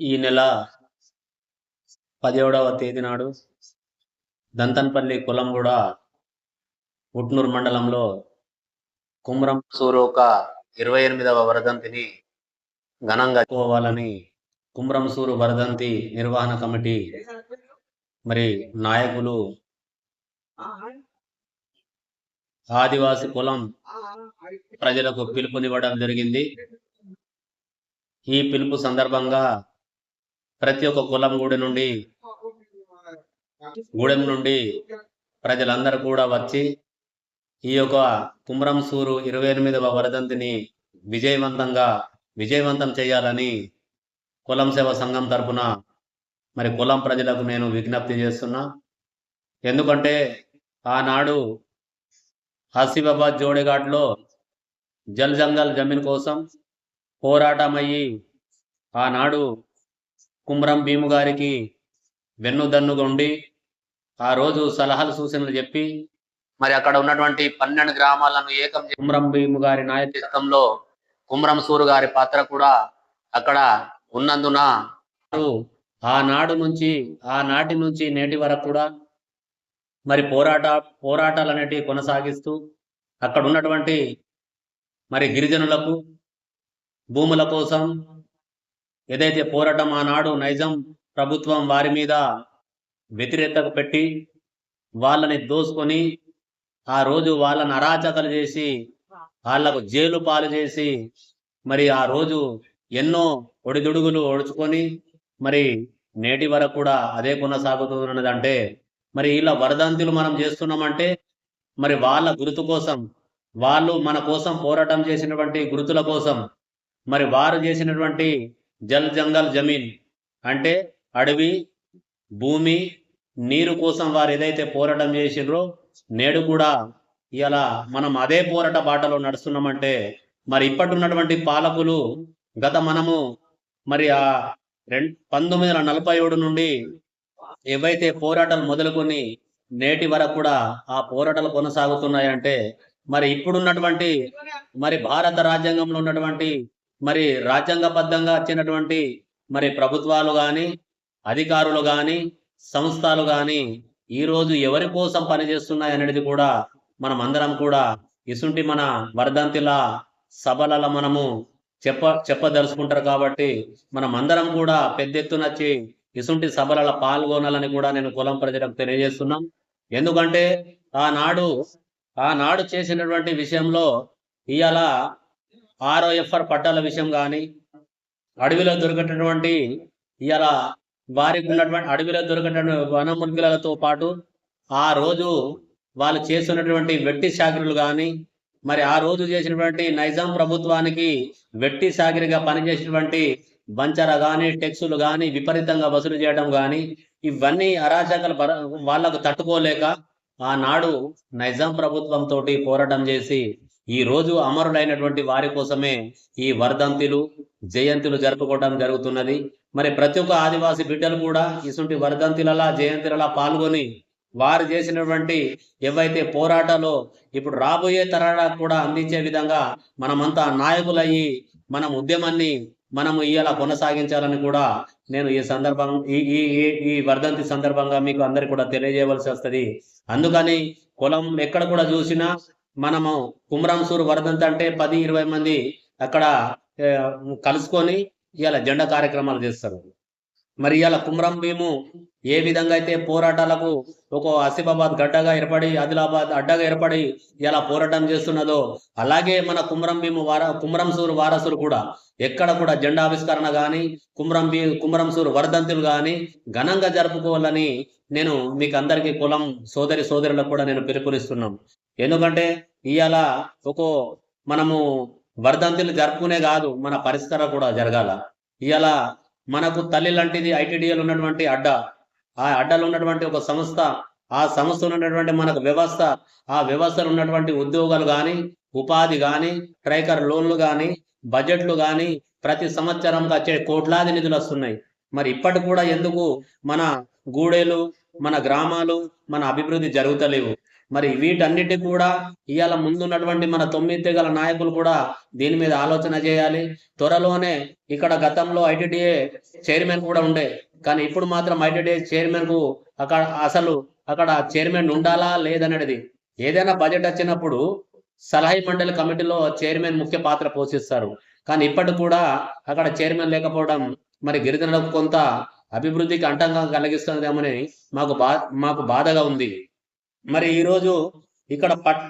ఈ నెల పదిహేడవ తేదీ నాడు దంతన్పల్లి కులంగూడ ఉట్నూరు మండలంలో కుమ్రం సూరోక ఇరవై ఎనిమిదవ వరదంతిని ఘనంగా పోవాలని కుమ్రంసూరు వరదంతి నిర్వహణ కమిటీ మరి నాయకులు ఆదివాసి కులం ప్రజలకు పిలుపునివ్వడం జరిగింది. ఈ పిలుపు సందర్భంగా ప్రతి ఒక్క కులం గుడి నుండి గూడెం నుండి ప్రజలందరూ కూడా వచ్చి ఈ యొక్క కుమ్రం సూరు ఇరవై ఎనిమిదవ వరదంతిని విజయవంతంగా విజయవంతం చేయాలని కులం సేవ సంఘం తరపున మరి కులం ప్రజలకు నేను విజ్ఞప్తి చేస్తున్నా. ఎందుకంటే ఆనాడు ఆసిఫాబాద్ జోడేఘాట్లో జల్ జంగల్ జమీన్ కోసం పోరాటమయ్యి ఆనాడు కుమ్రం భీము గారికి వెన్నుదన్నుగా ఉండి ఆ రోజు సలహాలు సూచనలు చెప్పి మరి అక్కడ ఉన్నటువంటి పన్నెండు గ్రామాలను ఏకం కుమ్రం భీము గారి నాయకత్వంలో కుమ్రం సూరు గారి పాత్ర కూడా అక్కడ ఉన్నందున ఆనాడు నుంచి ఆనాటి నుంచి నేటి వరకు కూడా మరి పోరాట పోరాటాలు అనేటివి కొనసాగిస్తూ అక్కడ ఉన్నటువంటి మరి గిరిజనులకు భూముల కోసం ఏదైతే పోరాటం ఆనాడు నైజం ప్రభుత్వం వారి మీద వ్యతిరేకత పెట్టి వాళ్ళని దోసుకొని ఆ రోజు వాళ్ళని అరాచకలు చేసి వాళ్ళకు జైలు పాలు చేసి మరి ఆ రోజు ఎన్నో ఒడిదుడుగులు ఒడుచుకొని మరి నేటి వరకు కూడా అదే కొనసాగుతున్నదంటే మరి ఇలా వరదంతులు మనం చేస్తున్నామంటే మరి వాళ్ళ గుర్తు కోసం వాళ్ళు మన కోసం పోరాటం చేసినటువంటి గుర్తుల కోసం మరి వారు చేసినటువంటి జల్ జంగల్ జమీన్ అంటే అడవి భూమి నీరు కోసం వారు ఏదైతే పోరాటం చేసిండ్రో నేడు కూడా ఇలా మనం అదే పోరాట బాటలో నడుస్తున్నామంటే మరి ఇప్పటి ఉన్నటువంటి పాలకులు గత మనము మరి ఆ రెండు పంతొమ్మిది వందల నలభై ఏడు నుండి ఏవైతే పోరాటాలు మొదలుకొని నేటి వరకు కూడా ఆ పోరాటాలు కొనసాగుతున్నాయంటే మరి ఇప్పుడున్నటువంటి మరి భారత రాజ్యాంగంలో ఉన్నటువంటి మరి రాజ్యాంగబద్ధంగా వచ్చినటువంటి మరి ప్రభుత్వాలు కానీ అధికారులు కానీ సంస్థలు కానీ ఈ రోజు ఎవరి కోసం పనిచేస్తున్నాయి అనేది కూడా మనం అందరం కూడా ఇసుంటి మన వర్ధంతిల సభలలో మనము చెప్ప చెప్పదలుచుకుంటారు కాబట్టి మనం అందరం కూడా పెద్ద ఎత్తున వచ్చి ఇసుంటి సభలలో పాల్గొనాలని కూడా నేను కులం ప్రజలకు తెలియజేస్తున్నాం. ఎందుకంటే ఆనాడు ఆనాడు చేసినటువంటి విషయంలో ఇవాళ ఆర్ఓఎఫ్ఆర్ పట్టాల విషయం కానీ అడవిలో దొరికేటటువంటి ఇవాళ వారికి ఉన్నటువంటి అడవిలో దొరికేటువంటి వనమృగాలతో పాటు ఆ రోజు వాళ్ళు చేస్తున్నటువంటి వెట్టి చాకరీలు కానీ మరి ఆ రోజు చేసినటువంటి నైజాం ప్రభుత్వానికి వెట్టి చాకరిగా పనిచేసినటువంటి బంచర కానీ టెక్సులు కానీ విపరీతంగా వసూలు చేయడం కానీ ఇవన్నీ అరాచకాలు వాళ్ళకు తట్టుకోలేక ఆనాడు నైజాం ప్రభుత్వం తోటి పోరాటం చేసి ఈ రోజు అమరులైనటువంటి వారి కోసమే ఈ వర్ధంతులు జయంతులు జరుపుకోవడం జరుగుతున్నది. మరి ప్రతి ఒక్క ఆదివాసీ బిడ్డలు కూడా ఇటువంటి వర్ధంతులలా జయంతులలా పాల్గొని వారు చేసినటువంటి ఏవైతే పోరాటాలో ఇప్పుడు రాబోయే తరాలకు కూడా అందించే విధంగా మనమంతా నాయకులయ్యి మనం ఉద్యమాన్ని మనము ఇలా కొనసాగించాలని కూడా నేను ఈ సందర్భం ఈ ఈ ఈ- వర్ధంతి సందర్భంగా మీకు అందరికి కూడా తెలియజేయవలసి వస్తుంది. అందుకని కులం ఎక్కడ కూడా చూసినా మనము కుమరాంసూరు వరదంత అంటే పది ఇరవై మంది అక్కడ కలుసుకొని ఇవాళ జెండా కార్యక్రమాలు చేస్తారు. మరి ఇవాళ కుమరం భీము ఏ విధంగా అయితే పోరాటాలకు ఒక ఆసిఫాబాద్ గడ్డగా ఏర్పడి ఆదిలాబాద్ అడ్డగా ఏర్పడి ఇలా పోరాటం చేస్తున్నదో అలాగే మన కుమరం భీము వార కుమరంసూరు వారసులు కూడా ఎక్కడ కూడా జెండా ఆవిష్కరణ కానీ కుమరం భీ కుమరంసూరు వరదంతులు కానీ ఘనంగా జరుపుకోవాలని నేను మీకు అందరికీ కులం సోదరి సోదరులకు కూడా నేను పిలుపునిస్తున్నాను. ఎందుకంటే ఇవాళ ఒక మనము వర్ధంతులు జరుపుకునే కాదు మన పరిష్కారం కూడా జరగాల. ఇవాళ మనకు తల్లి లాంటిది ఐటీడీఎల్ ఉన్నటువంటి అడ్డ ఆ అడ్డలో ఉన్నటువంటి ఒక సంస్థ ఆ సంస్థ ఉన్నటువంటి మనకు వ్యవస్థ ఆ వ్యవస్థలో ఉన్నటువంటి ఉద్యోగాలు కానీ ఉపాధి కానీ ట్రైకర్ లోన్లు కానీ బడ్జెట్లు కానీ ప్రతి సంవత్సరం వచ్చే కోట్లాది నిధులు వస్తున్నాయి. మరి ఇప్పటి కూడా ఎందుకు మన గూడేలు మన గ్రామాలు మన అభివృద్ధి జరుగుతలేవు. మరి వీటన్నిటి కూడా ఇవాళ ముందున్నటువంటి మన తొమ్మిది తెగల నాయకులు కూడా దీని మీద ఆలోచన చేయాలి. త్వరలోనే ఇక్కడ గతంలో ఐటీడీఏ చైర్మన్ కూడా ఉండే. కానీ ఇప్పుడు మాత్రం ఐటీడీఏ చైర్మన్కు అక్కడ అసలు అక్కడ చైర్మన్ ఉండాలా లేదనేది. ఏదైనా బడ్జెట్ వచ్చినప్పుడు సలహా మండలి కమిటీలో చైర్మన్ ముఖ్య పాత్ర పోషిస్తారు. కానీ ఇప్పటికి కూడా అక్కడ చైర్మన్ లేకపోవడం మరి గిరిజనులకు కొంత అభివృద్ధికి అంటంగా కలిగిస్తుందేమని మాకు బా మాకు బాధగా ఉంది. మరి ఈరోజు ఇక్కడ పట్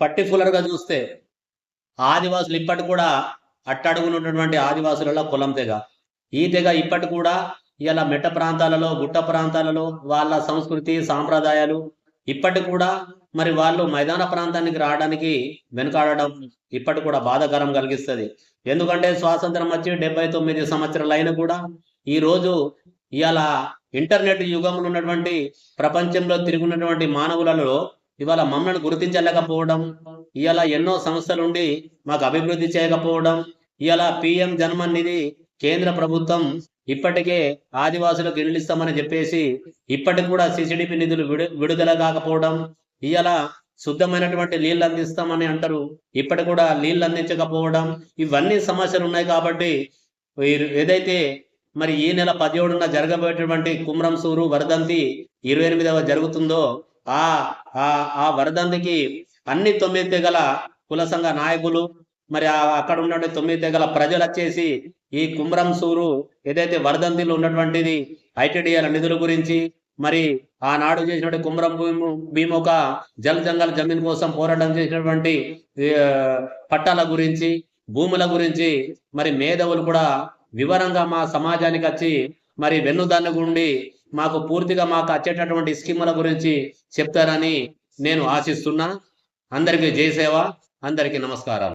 పర్టికులర్గా చూస్తే ఆదివాసులు ఇప్పటి కూడా అట్టడుగునున్నటువంటి ఆదివాసులలో కులం తెగ. ఈ తెగ ఇప్పటి కూడా ఇలా మెట్ట ప్రాంతాలలో గుట్ట ప్రాంతాలలో వాళ్ళ సంస్కృతి సాంప్రదాయాలు ఇప్పటి కూడా మరి వాళ్ళు మైదాన ప్రాంతానికి రావడానికి వెనుకాడడం ఇప్పటి కూడా బాధాకరం కలిగిస్తుంది. ఎందుకంటే స్వాతంత్రం వచ్చి డెబ్బై తొమ్మిది సంవత్సరాలు అయినా కూడా ఈ రోజు ఇవాళ ఇంటర్నెట్ యుగంలో ఉన్నటువంటి ప్రపంచంలో తిరుగున్నటువంటి మానవులలో ఇవాళ మమ్మల్ని గుర్తించలేకపోవడం ఇవాళ ఎన్నో సంస్థలు ఉండి మాకు అభివృద్ధి చేయకపోవడం ఇవాళ పిఎం జన్మన్ నిధి కేంద్ర ప్రభుత్వం ఇప్పటికే ఆదివాసులకు ఇల్లిస్తామని చెప్పేసి ఇప్పటికి కూడా సిసిడిపి నిధులు విడు విడుదల కాకపోవడం ఇవాళ శుద్ధమైనటువంటి నీళ్ళు అందిస్తామని అంటారు. ఇప్పటి కూడా నీళ్ళు అందించకపోవడం ఇవన్నీ సమస్యలు ఉన్నాయి కాబట్టి ఏదైతే మరి ఈ నెల పదిహేడున జరగబోయేటటువంటి కుమ్రం సూరు వరదంతి ఇరవై ఎనిమిదవ జరుగుతుందో ఆ ఆ ఆ వరదంతికి అన్ని తొమ్మిది తెగల కుల సంఘ నాయకులు మరి ఆ అక్కడ ఉన్నటువంటి తొమ్మిది తెగల ప్రజలు వచ్చేసి ఈ కుమ్రం సూరు ఏదైతే వరదంతిలో ఉన్నటువంటిది ఐటీడీఆర్ నిధుల గురించి మరి ఆనాడు చేసినటువంటి కుమ్రం భీము భీము ఒక జల్ జంగల్ జమీన్ కోసం పోరాటం చేసినటువంటి పట్టాల గురించి భూముల గురించి మరి మేధవులు కూడా వివరంగా మా సమాజానికి వచ్చి మరి వెన్నుదన్నుగుండి మాకు పూర్తిగా మాకు వచ్చేటటువంటి స్కీముల గురించి చెప్తారని నేను ఆశిస్తున్నా. అందరికీ జయసేవ అందరికీ నమస్కారాలు.